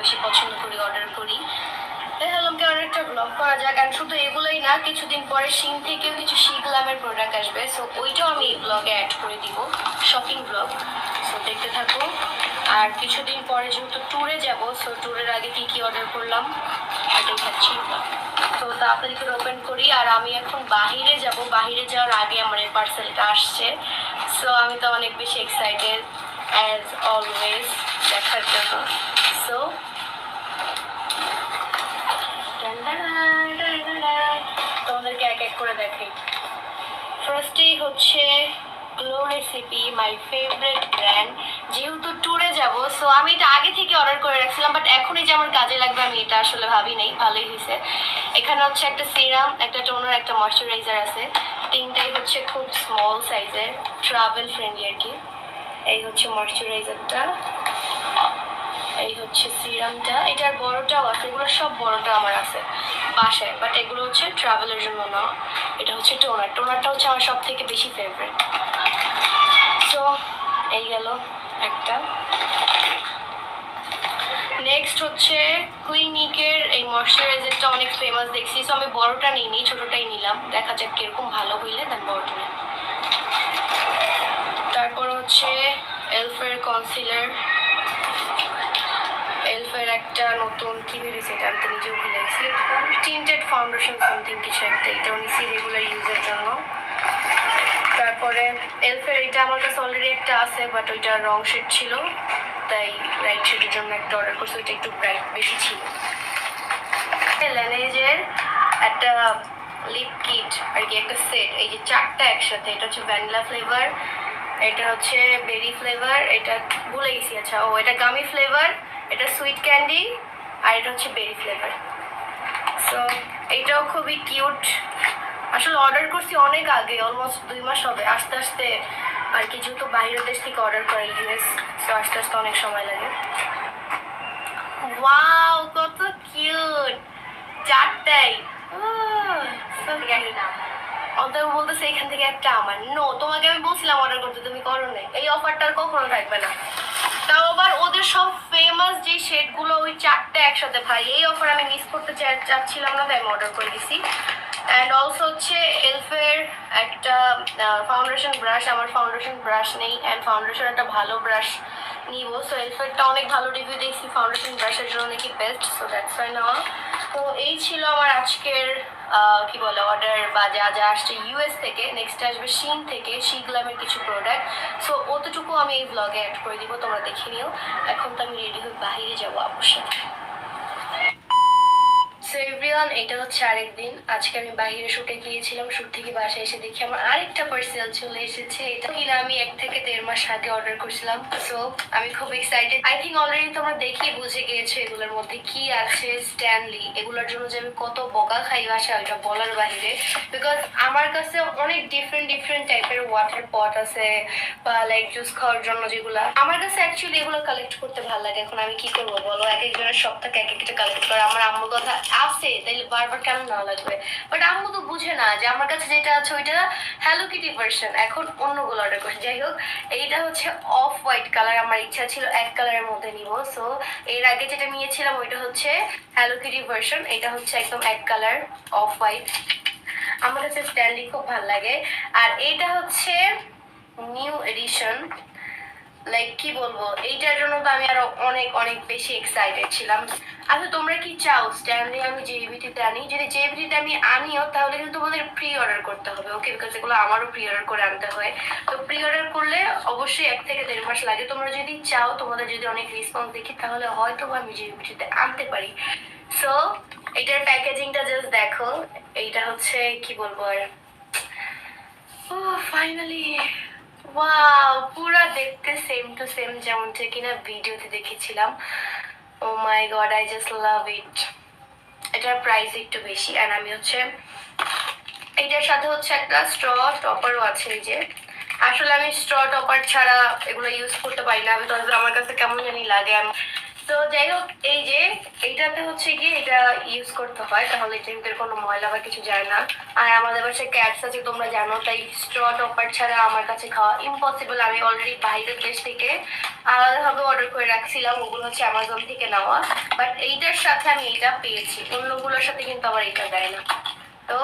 বেশি পছন্দ করি অর্ডার করি। তাই ভাবলাম কি অনেকটা ব্লগ করা যাক। আর শুধু এগুলোই না, কিছুদিন পরে সিং থেকেও কিছু শিখলামের প্রোডাক্ট আসবে। সো ওইটাও আমি এই ব্লগে অ্যাড করে দিব শপিং ব্লগ সো দেখতে থাকো। আর কিছুদিন পরে যেহেতু ট্যুরে যাব সো ট্যুরের আগে কি কি অর্ডার করলাম এটাই খাচ্ছি তো তাড়াতাড়ি ওপেন করি। আর আমি এখন বাহিরে যাব। বাহিরে যাওয়ার আগে আমার এই পার্সেলটা আসছে। সো আমি তো অনেক বেশি এক্সাইটেড অ্যাজ অলওয়েজ দেখার জন্য। করে দেখাই ফার্স্টেই হচ্ছে Glow Recipe my favourite brand যেহেতু ট্যুরে যাব সো আমি এটা আগে থেকে অর্ডার করে রাখছিলাম বাট এখনই যে আমার কাজে লাগবে আমি এটা আসলে ভাবি নাই, ভালোই হয়েছে। এখানে হচ্ছে একটা সিরাম একটা টোনার একটা ময়শ্চারাইজার আছে। তিনটাই হচ্ছে খুব স্মল সাইজের ট্রাভেল ফ্রেন্ডলি আর কি। এই হচ্ছে ময়শ্চারাইজারটা এই হচ্ছে সিরামটা এটার বড়টাও আছে, এগুলো সব বড়টা আমার আছে বাসায় বাট এগুলো হচ্ছে ট্রাভেলের জন্য না, এটা হচ্ছে টোনার টোনারটা হচ্ছে আমার সব থেকে বেশি ফেভারিট সো এই গেল একটা। নেক্সট হচ্ছে ক্লিনিকের এই ময়শ্চারাইজারটা অনেক ফেমাস দেখছি সো আমি বড়টা নিইনি, ছোটটাই নিলাম, দেখা যাক কীরকম ভালো হইলে দেন বড়টা নিই। তারপর হচ্ছে এলফের কনসিলার এলফের একটা নতুন কি বেরিয়েছে এটা আমি নিজেও ভুলে গেছি টিন্টেড ফাউন্ডেশন সামথিং কিছু একটা এটাও নিচ্ছি রেগুলার ইউজের জন্য। তারপরে এলফের এটা আমার কাছে অলরেডি একটা আছে বাট ওইটা রং শেড ছিল। তাই ব্রাইট শেডের জন্য একটা অর্ডার করছি, ওইটা একটু ব্রাইট বেশি ছিল। ল্যানেজের একটা লিপ কিট আর কি একটা সেট এই যে চারটা একসাথে, এটা হচ্ছে ভ্যানিলা ফ্লেভার এটা হচ্ছে বেরি ফ্লেভার এটা ভুলে গেছি আচ্ছা ও, এটা গামি ফ্লেভার এটা সুইট ক্যান্ডি আর এটা হচ্ছে বেরি ফ্লেভার সো এইটাও খুবই কিউট আসলে অর্ডার করছি অনেক আগে অলমোস্ট দুই মাস হবে। আস্তে আস্তে আর কি যেহেতু বাইরের দেশ থেকে অর্ডার করে ইউএস সো আস্তে আস্তে অনেক সময় লাগে। ওয়াও কত কিউট চারটাই অন্তর বলতেছে এখান থেকে একটা আমার। নো তোমাকে আমি বলছিলাম অর্ডার করতে তুমি করো নাই। এই অফারটা আর কখনো থাকবে না। তাও আবার ওদের সব ফেমাস যে শেডগুলো ওই চারটে একসাথে। ভাই, এই অফার আমি মিস করতে চাচ্ছিলাম না, তাই আমি অর্ডার করে দিছি। অ্যান্ড অলসো হচ্ছে এলফের একটা ফাউন্ডেশন ব্রাশ আমার ফাউন্ডেশন ব্রাশ নেই অ্যান্ড ফাউন্ডেশন একটা ভালো ব্রাশ নিব। সো এলফেরটা অনেক ভালো রিভিউ দেখছি ফাউন্ডেশন ব্রাশের জন্য নাকি বেস্ট সো দ্যাটস ফাই নেওয়া তো এই ছিল আমার আজকের কি বলে অর্ডার বা যা যা আসছে ইউএস থেকে নেক্সট আসবে শিন থেকে শিগলামের কিছু প্রোডাক্ট সো অতটুকু আমি এই ব্লগে অ্যাড করে দিব, তোমরা দেখে নিও। এখন তো আমি রেডি হয়ে বাহিরে যাব, অবশ্যই। সো এভরিওয়ান এটা হচ্ছে আরেকদিন। আজকে আমি বাইরে শুটে গিয়েছিলাম, শুট থেকে বাসায় এসে দেখি আমার আরেকটা পার্সেল চলে এসেছে। এটা কিনা আমি এক থেকে দেড় মাস আগে অর্ডার করছিলাম সো আমি খুব এক্সাইটেড আই থিঙ্ক অলরেডি তোমরা দেখেই বুঝে গিয়েছো এগুলোর মধ্যে কি আছে স্ট্যানলি এগুলোর জন্য যে আমি কত বকা খাই বাসা ওইটা বলার বাইরে। বিকজ আমার কাছে অনেক ডিফারেন্ট ডিফারেন্ট টাইপের ওয়াটার পট আছে, বা লাইক জুস খাওয়ার জন্য যেগুলো। আমার কাছে অ্যাকচুয়ালি এগুলো কালেক্ট করতে ভালো লাগে। এখন আমি কি করব বলো? এক একজনের থেকে এক একটা কালেক্ট করে। আমার আম্মুর কথা আছে তাইলে বারবার কেন না লাগবে? বাট আম্মু তো বুঝে না যে আমার কাছে যেটা আছে ওইটা হ্যালো কিটি ভার্সন এখন অন্যগুলো অর্ডার করছি। যাই হোক, এইটা হচ্ছে অফ হোয়াইট কালার আমার ইচ্ছা ছিল এক কালারের মধ্যে নিব। সো এর আগে যেটা নিয়েছিলাম ওইটা হচ্ছে হ্যালো কিটি ভার্সন এটা হচ্ছে একদম এক কালার অফ হোয়াইট আমার কাছে স্ট্যান্ডি খুব ভালো লাগে। আর এইটা হচ্ছে নিউ এডিশন লাইক কি বলব? এইটার জন্য তো আমি আরও অনেক অনেক বেশি এক্সাইটেড ছিলাম। আচ্ছা তোমরা কি চাও? স্ট্যানলি আমি জেবিটিতে আনি। যদি জেবিটিতে আমি আনিও, তাহলে কিন্তু তোমাদের প্রি অর্ডার করতে হবে। ওকে বিকজ এগুলো আমারও প্রি অর্ডার করে আনতে হয়। তো প্রি অর্ডার করলে অবশ্যই এক থেকে দেড় মাস লাগে। তোমরা যদি চাও, তোমাদের যদি অনেক রেসপন্স দেখি, তাহলে হয়তো আমি জেবিটিতে আনতে পারি। সো এটার প্যাকেজিংটা জাস্ট দেখো। এইটা হচ্ছে, কি বলব আর? ও ফাইনালি ওয়াও পুরা দেখতে সেম টু সেম যেমনটা কিনা ভিডিওতে দেখেছিলাম। ও my god I just love it এটার প্রাইস একটু বেশি আর আমি হচ্ছে এইটার সাথে হচ্ছে একটা স্ট্র টপারও আছে এই যে। আসলে আমি স্ট্র টপার ছাড়া এগুলো ইউজ করতে পারি না আমি তো আমার কাছে কেমন জানি লাগে। আমি তো যাই হোক, এই যে এইটাতে হচ্ছে কি এটা ইউজ করতে হয়, তাহলে এটার কোনো ময়লা বা কিছু যায় না। আর আমাদের বাসায় ক্যাটস আছে, তোমরা জানো, তাই স্ট্র টপার ছাড়া আমার কাছে খাওয়া ইম্পসিবল আমি অলরেডি বাইরের দেশ থেকে আলাদাভাবে অর্ডার করে রাখছিলাম, ওগুলো হচ্ছে অ্যামাজন থেকে নেওয়া। বাট এইটার সাথে আমি এটা পেয়েছি, অন্যগুলোর সাথে কিন্তু আমার এটা দেয় না। তো